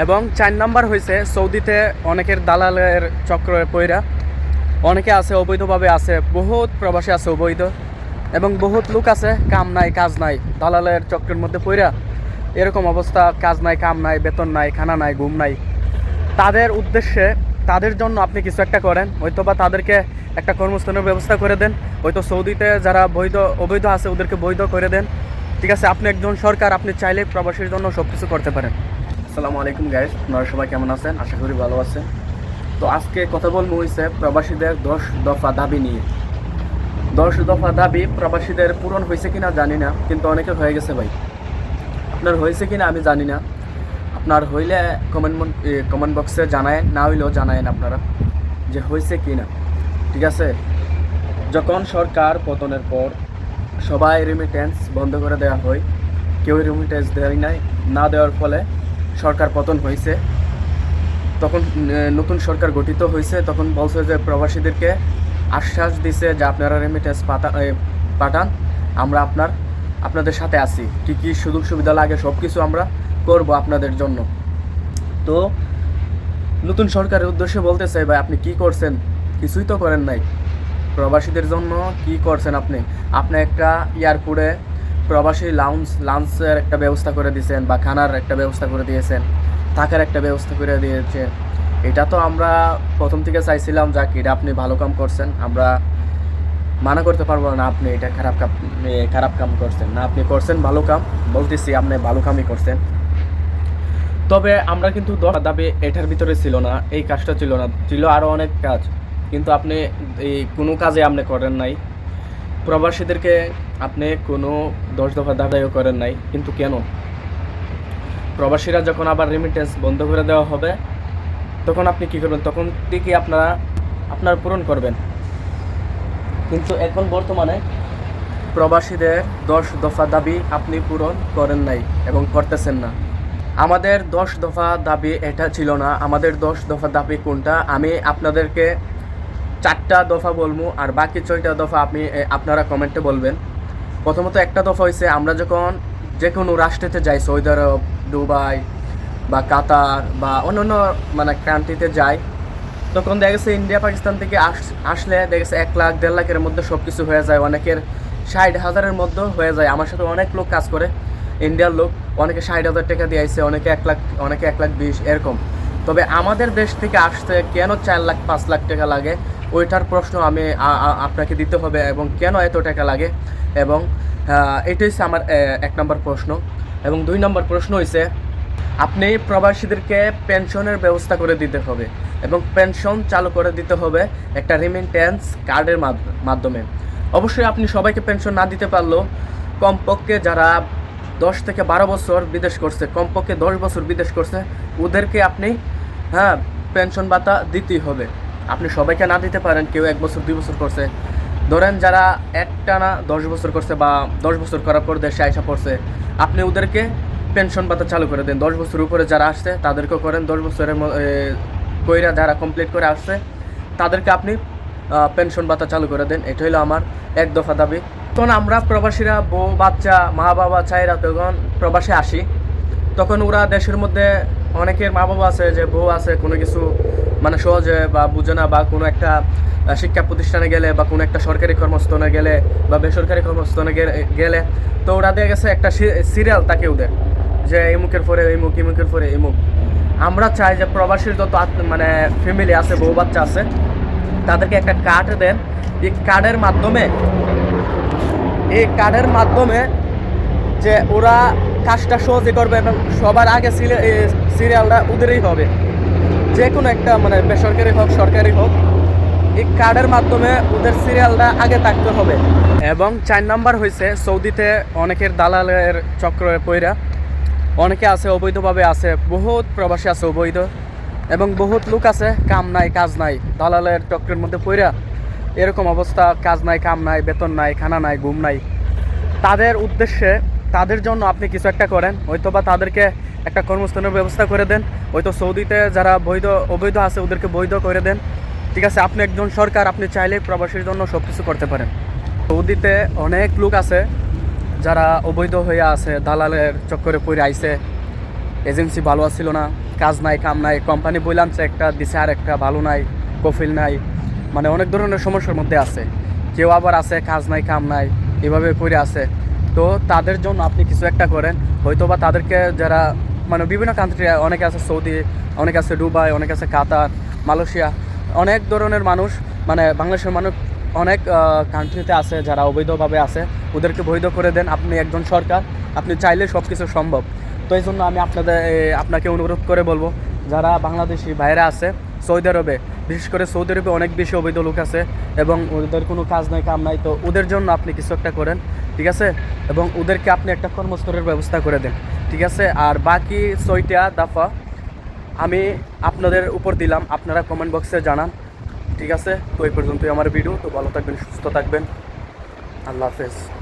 এবং চার নাম্বার হয়েছে সৌদিতে অনেকের দালালের চক্র পইরা। অনেকে আছে, অবৈধভাবে আছে, বহুত প্রবাসী আছে অবৈধ এবং বহুত লোক আছে, কাম নাই, কাজ নাই, দালালের চক্রের মধ্যে পইরা। এরকম অবস্থা, কাজ নাই, কাম নাই, বেতন নাই, খানা নাই, ঘুম নাই। তাদের উদ্দেশ্যে, তাদের জন্য আপনি কিছু একটা করেন হয়তো বা তাদেরকে একটা কর্মস্থানের ব্যবস্থা করে দেন, হয়তো সৌদিতে যারা বৈধ, অবৈধ আছে ওদেরকে বৈধ করে দেন। ঠিক আছে, আপনি একজন সরকার, আপনি চাইলে প্রবাসীর জন্য সব কিছু করতে পারেন। আসসালামু আলাইকুম গাইস আপনারা সবাই কেমন আছেন? আশা করি ভালো আছেন। তো আজকে কথা বলব হয়েছে প্রবাসীদের দশ দফা দাবি নিয়ে। দশ দফা দাবি প্রবাসীদের পূরণ হয়েছে কিনা জানি না, কিন্তু অনেকে হয়ে গেছে ভাই। আপনার হয়েছে কিনা আমি জানি না। আপনার হইলে কমেন্ট কমেন্ট বক্সে জানায় না হইলেও জানায়েন আপনারা যে হয়েছে কি না ঠিক আছে? যখন সরকার পতনের পর সবাই রেমিটেন্স বন্ধ করে দেওয়া হয়, কেউ রেমিটেন্স দেয় নাই, না দেওয়ার ফলে সরকার পতন হয়েছে। তখন নতুন সরকার গঠিত হয়েছে, তখন বলছে যে প্রবাসীদেরকে আশ্বাস দিছে যে আপনারা রেমিটেন্স পাতা পাঠান, আমরা আপনার, আপনাদের সাথে আছি। কী কী সুযোগ সুবিধা লাগে সব কিছু আমরা করব আপনাদের জন্য। তো, নতুন সরকারের উদ্দেশ্যে বলতে চাই ভাই, আপনি কি করছেন? কিছুই তো করেন নাই। প্রবাসীদের জন্য কি করছেন আপনি? আপনি একটা এয়ারপোর্টে প্রবাসী লাউঞ্জ লাঞ্চের একটা ব্যবস্থা করে দিয়েছেন বা খানার একটা ব্যবস্থা করে দিয়েছেন, থাকার একটা ব্যবস্থা করে দিয়েছেন এটা তো আমরা প্রথম থেকে চাইছিলাম, যাক, এটা আপনি ভালো কাম করছেন, আমরা মানা করতে পারব না আপনি এটা খারাপ কাম খারাপ কাম করছেন। না, আপনি করছেন ভালো কাম, বলতেছি আপনি ভালো কামই করছেন। তবে আমরা কিন্তু দশ দাবি এটার ভিতরে ছিল না, এই কাজটা ছিল না, ছিল আরও অনেক কাজ। কিন্তু আপনি এই কোনো কাজে আপনি করেন নাই। প্রবাসীদেরকে আপনি কোনো দশ দফা দাবিও করেন নাই, কিন্তু কেন? প্রবাসীরা যখন আবার রেমিটেন্স বন্ধ করে দেওয়া হবে, তখন আপনি কী করবেন? তখন থেকে আপনারা, আপনার পূরণ করবেন। কিন্তু এখন বর্তমানে প্রবাসীদের দশ দফা দাবি আপনি পূরণ করেন নাই এবং করতেছেন না। আমাদের দশ দফা দাবি এটা ছিল না। আমাদের দশ দফা দাবি কোনটা? আমি আপনাদেরকে চারটা দফা বলব আর বাকি ছয়টা দফা আপনি আপনারা কমেন্টে বলবেন। প্রথমত একটা দফা হয়েছে আমরা যখন যে কোনো রাষ্ট্রেতে যাই, সৌদি আরব, দুবাই বা কাতার বা অন্যান্য মানে কান্ট্রিতে যাই, তখন দেখা গেছে ইন্ডিয়া, পাকিস্তান থেকে আস- আসলে দেখা গেছে এক লাখ, দেড় লাখের মধ্যে সব কিছু হয়ে যায়। অনেকের ষাট হাজারের মধ্যেও হয়ে যায়। আমার সাথে অনেক লোক কাজ করে, ইন্ডিয়ার লোক। অনেকে ষাট হাজার টাকা দিয়ে আইছে, অনেকে এক লাখ, অনেকে এক লাখ বিশ, এরকম। তবে আমাদের দেশ থেকে আসতে কেন চার লাখ, পাঁচ লাখ টাকা লাগে? ওইটার প্রশ্ন আমি আপনাকে দিতে হবে এবং কেন এত টাকা লাগে? এবং এটাই হচ্ছে আমার এক নম্বর প্রশ্ন। এবং দুই নম্বর প্রশ্ন হয়েছে আপনি প্রবাসীদেরকে পেনশনের ব্যবস্থা করে দিতে হবে এবং পেনশন চালু করে দিতে হবে একটা রিমিটেন্স কার্ডের মাধ্য- মাধ্যমে। অবশ্যই আপনি সবাইকে পেনশন না দিতে পারলেও কমপক্ষে যারা দশ থেকে বারো বছর বিদেশ করছে, কমপক্ষে দশ বছর বিদেশ করছে, ওদেরকে আপনি হ্যাঁ পেনশন ভাতা দিতেই হবে। আপনি সবাইকে না দিতে পারেন, কেউ এক বছর, দুই বছর করছে। ধরেন যারা একটা না দশ বছর করছে বা দশ বছর করার পর দেশে আয়সা পড়ছে, আপনি ওদেরকে পেনশন ভাতা চালু করে দেন। দশ বছর উপরে যারা আসছে, তাদেরকেও করেন। দশ বছরের কইরা যারা কমপ্লিট করে আসছে, তাদেরকে আপনি পেনশন ভাতা চালু করে দেন। এটা হলো আমার এক দফা দাবি। তখন আমরা প্রবাসীরা, বউ, বাচ্চা মা বাবা চাইরা তখন প্রবাসে আসি। তখন ওরা দেশের মধ্যে অনেকের মা বাবা আছে, যে বউ আছে, কোনো কিছু মানে সহজে বা বুঝে না বা কোনো একটা শিক্ষা প্রতিষ্ঠানে গেলে বা কোনো একটা সরকারি কর্মস্থানে গেলে বা বেসরকারি কর্মস্থানে গেলে- তো ওরা দিয়ে গেছে একটা সিরিয়াল থাকে ওদের, যে ইমুকের পরে ইমুক ইমুকের পরে ইমুক আমরা চাই যে প্রবাসীর যত মানে ফ্যামিলি আছে, বউ বাচ্চা আছে, তাদেরকে একটা কার্ড দেন। এই কার্ডের মাধ্যমে, এই কার্ডের মাধ্যমে যে ওরা কাজটা সহজে করবে এবং সবার আগে সিরিয়ালটা ওদেরই হবে। যে কোনো একটা মানে বেসরকারি হোক, সরকারি হোক, এই কার্ডের মাধ্যমে ওদের সিরিয়ালটা আগে থাকতে হবে। এবং চার নাম্বার হয়েছে সৌদিতে অনেকের দালালের চক্র পইরা, অনেকে আছে, অবৈধভাবে আছে, বহুত প্রবাসী আছে অবৈধ, এবং বহুত লোক আছে, কাম নাই, কাজ নাই, দালালের চক্রের মধ্যে পইরা, এরকম অবস্থা, কাজ নাই, কাম নাই, বেতন নাই, খানা নাই, ঘুম নাই। তাদের উদ্দেশ্যে তাদের জন্য আপনি কিছু একটা করেন হয়তো বা তাদেরকে একটা কর্মস্থানের ব্যবস্থা করে দেন, হয়তো সৌদিতে যারা বৈধ, অবৈধ আছে ওদেরকে বৈধ করে দেন। ঠিক আছে, আপনি একজন সরকার, আপনি চাইলে প্রবাসীর জন্য সব কিছু করতে পারেন। সৌদিতে অনেক লোক আছে যারা অবৈধ হয়ে আছে, দালালের চক্করে পড়ে আইছে, এজেন্সি ভালো ছিল না, কাজ নাই, কাম নাই, কোম্পানি বইলামছে একটা দিছে আর একটা ভালো নাই, কফিল নাই মানে অনেক ধরনের সমস্যার মধ্যে আছে। কেউ আবার আছে, কাজ নাই, কাম নাই, এভাবে করে আছে। তো তাদের জন্য আপনি কিছু একটা করেন। হয়তো বা তাদেরকে যারা মানে বিভিন্ন কান্ট্রি অনেকে আছে সৌদি, অনেক আছে দুবাই, অনেক আছে কাতার, মালয়েশিয়া, অনেক ধরনের মানুষ মানে বাংলাদেশের মানুষ অনেক কান্ট্রিতে আছে, যারা অবৈধভাবে আছে। ওদেরকে বৈধ করে দেন, আপনি একজন সরকার, আপনি চাইলে সব কিছু সম্ভব। তো এই জন্য আমি আপনাদের আপনাকে অনুরোধ করে বলব, যারা বাংলাদেশি বাইরে আছে, সৌদি আরবে, বিশেষ করে সৌদি আরবে অনেক বেশি অবৈধ লোক আছে এবং ওদের কোনো কাজ নাই, কাম নাই, তো ওদের জন্য আপনি কিছু একটা করেন, ঠিক আছে? এবং ওদেরকে আপনি একটা কর্মস্থলের ব্যবস্থা করে দেন, ঠিক আছে? আর বাকি ছয়টা দাফা আমি আপনাদের উপর দিলাম, আপনারা কমেন্ট বক্সে জানান, ঠিক আছে? তো এই পর্যন্তই আমার ভিডিও তো ভালো থাকবেন, সুস্থ থাকবেন। আল্লাহ হাফেজ।